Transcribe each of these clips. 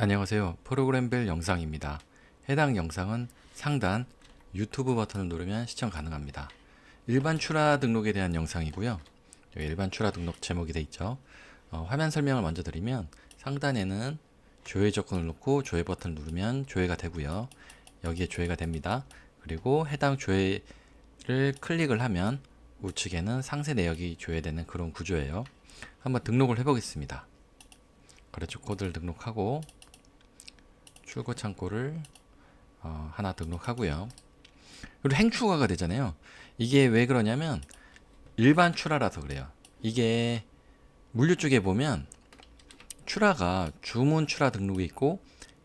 안녕하세요. 프로그램별 영상입니다. 해당 영상은 상단 유튜브 버튼을 누르면 시청 가능합니다. 일반 출하 등록에 대한 영상이고요. 여기 일반 출하 등록 제목이 되어 있죠. 어, 화면 설명을 먼저 드리면 상단에는 조회 조건을 놓고 조회 버튼을 누르면 조회가 되고요. 여기에 조회가 됩니다. 그리고 해당 조회를 클릭을 하면 우측에는 상세 내역이 조회되는 그런 구조예요. 한번 등록을 해보겠습니다. 거래처 코드를 등록하고 출고 창고를 어, 하나 등록하고요. 그리고 행추가가 되잖아요. 이게 왜 그러냐면 일반 출하라서 그래요. 이게 물류 쪽에 보면 출하가 주문 출하 등록이 있고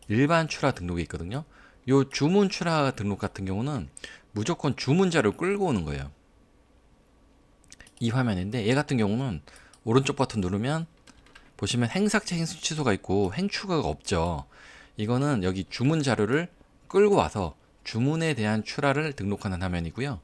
일반 출하 등록이 있거든요. 요 주문 출하 등록 같은 경우는 무조건 주문자를 끌고 오는 거예요. 이 화면인데 얘 같은 경우는 오른쪽 버튼 누르면 보시면 행삭제 행수 취소가 있고 행추가가 없죠. 이거는 여기 주문 자료를 끌고 와서 주문에 대한 출하를 등록하는 화면이고요.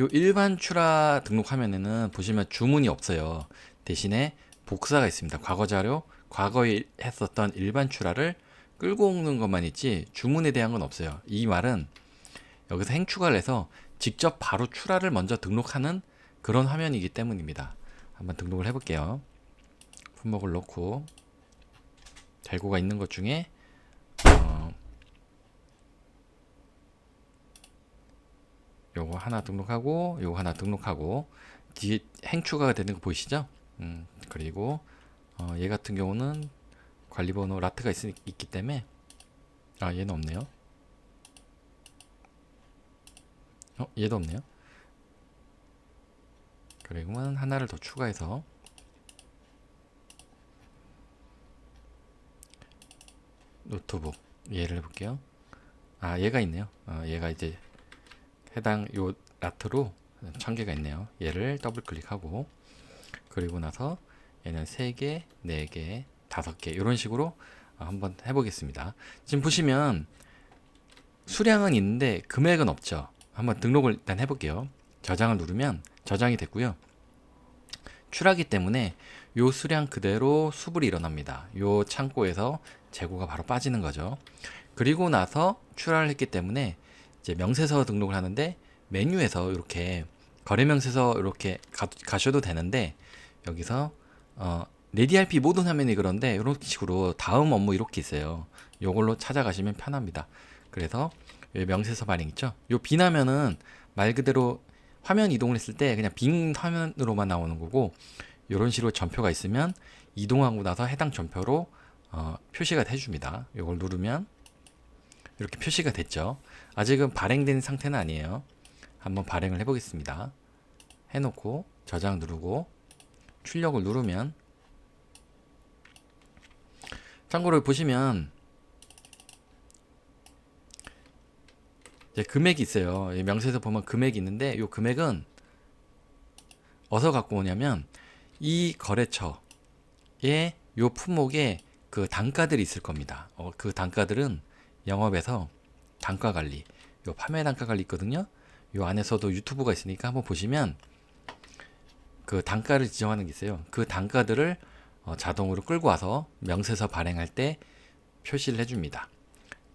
요 일반 출하 등록 화면에는 보시면 주문이 없어요. 대신에 복사가 있습니다. 과거 자료, 과거에 했었던 일반 출하를 끌고 오는 것만 있지 주문에 대한 건 없어요. 이 말은 여기서 행추가를 해서 직접 바로 출하를 먼저 등록하는 그런 화면이기 때문입니다. 한번 등록을 해볼게요. 품목을 넣고 재고가 있는 것 중에 어, 요거 하나 등록하고 요거 하나 등록하고 뒤에 행 추가가 되는 거 보이시죠? 음, 그리고 어, 얘 같은 경우는 관리번호 라트가 있, 있기 때문에 아 얘는 없네요. 어 얘도 없네요. 그리고는 하나를 더 추가해서 노트북 얘를 해볼게요. 아 얘가 있네요. 어, 얘가 이제 해당 요 라트로 천 개가 있네요. 얘를 더블 클릭하고 그리고 나서 얘는 세 개, 네 개, 다섯 개 이런 식으로 어, 한번 해보겠습니다. 지금 보시면 수량은 있는데 금액은 없죠. 한번 등록을 일단 해볼게요. 저장을 누르면 저장이 됐고요. 출하기 때문에 요 수량 그대로 수불이 일어납니다. 요 창고에서 재고가 바로 빠지는 거죠. 그리고 나서 출하를 했기 때문에 이제 명세서 등록을 하는데 메뉴에서 이렇게 거래 명세서 이렇게 가, 가셔도 되는데 여기서 어, 레디알피 모든 화면이 그런데 이런 식으로 다음 업무 이렇게 있어요. 요걸로 찾아가시면 편합니다. 그래서 명세서 발행 있죠? 요 비나면은 말 그대로 화면 이동을 했을 때 그냥 빈 화면으로만 나오는 거고 이런 식으로 전표가 있으면 이동하고 나서 해당 전표로 어, 표시가 해줍니다. 이걸 누르면 이렇게 표시가 됐죠. 아직은 발행된 상태는 아니에요. 한번 발행을 해보겠습니다. 해놓고 저장 누르고 출력을 누르면 참고로 보시면 금액이 있어요. 이 명세서 보면 금액이 있는데 이 금액은 어디서 갖고 오냐면 이 거래처에 요 품목에 그 단가들이 있을 겁니다. 어, 그 단가들은 영업에서 단가 관리, 요 판매 단가 관리 있거든요. 요 안에서도 유튜브가 있으니까 한번 보시면 그 단가를 지정하는 게 있어요. 그 단가들을 어, 자동으로 끌고 와서 명세서 발행할 때 표시를 해줍니다.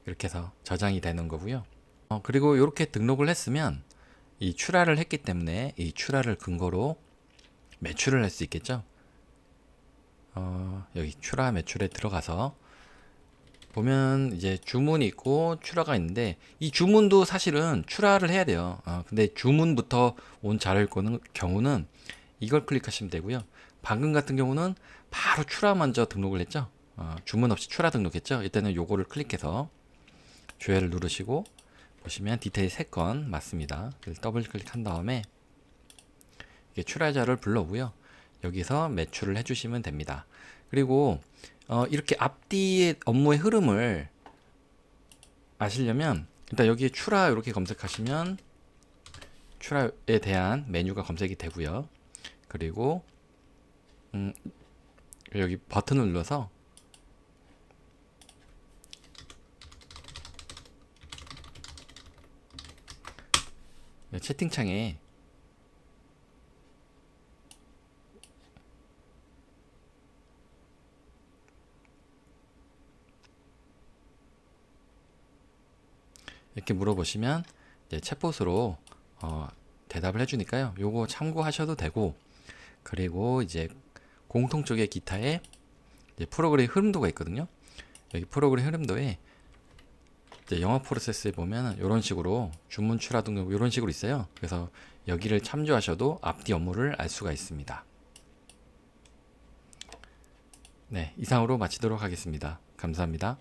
이렇게 해서 저장이 되는 거고요. 어, 그리고 이렇게 등록을 했으면 이 출하를 했기 때문에 이 출하를 근거로 매출을 할 수 있겠죠. 어, 여기 출하 매출에 들어가서 보면 이제 주문이 있고 출하가 있는데 이 주문도 사실은 출하를 해야 돼요. 어, 근데 주문부터 온 자료일 거는 경우는 이걸 클릭하시면 되고요. 방금 같은 경우는 바로 출하 먼저 등록을 했죠. 어, 주문 없이 출하 등록했죠. 이때는 요거를 클릭해서 조회를 누르시고 보시면 디테일 3건 맞습니다. 더블 클릭한 다음에 출하자를 불러오고요. 여기서 매출을 해주시면 됩니다. 그리고 어, 이렇게 앞뒤의 업무의 흐름을 아시려면 일단 여기에 출하 이렇게 검색하시면 출하에 대한 메뉴가 검색이 되고요. 그리고 음, 여기 버튼을 눌러서 채팅창에 이렇게 물어보시면 이제 챗봇으로 어, 대답을 해주니까요. 요거 참고하셔도 되고 그리고 이제 공통 쪽에 기타에 프로그램 흐름도가 있거든요. 여기 프로그램 흐름도에 영어 프로세스에 보면 이런 식으로 주문 출하 등록 이런 식으로 있어요. 그래서 여기를 참조하셔도 앞뒤 업무를 알 수가 있습니다. 네, 이상으로 마치도록 하겠습니다. 감사합니다.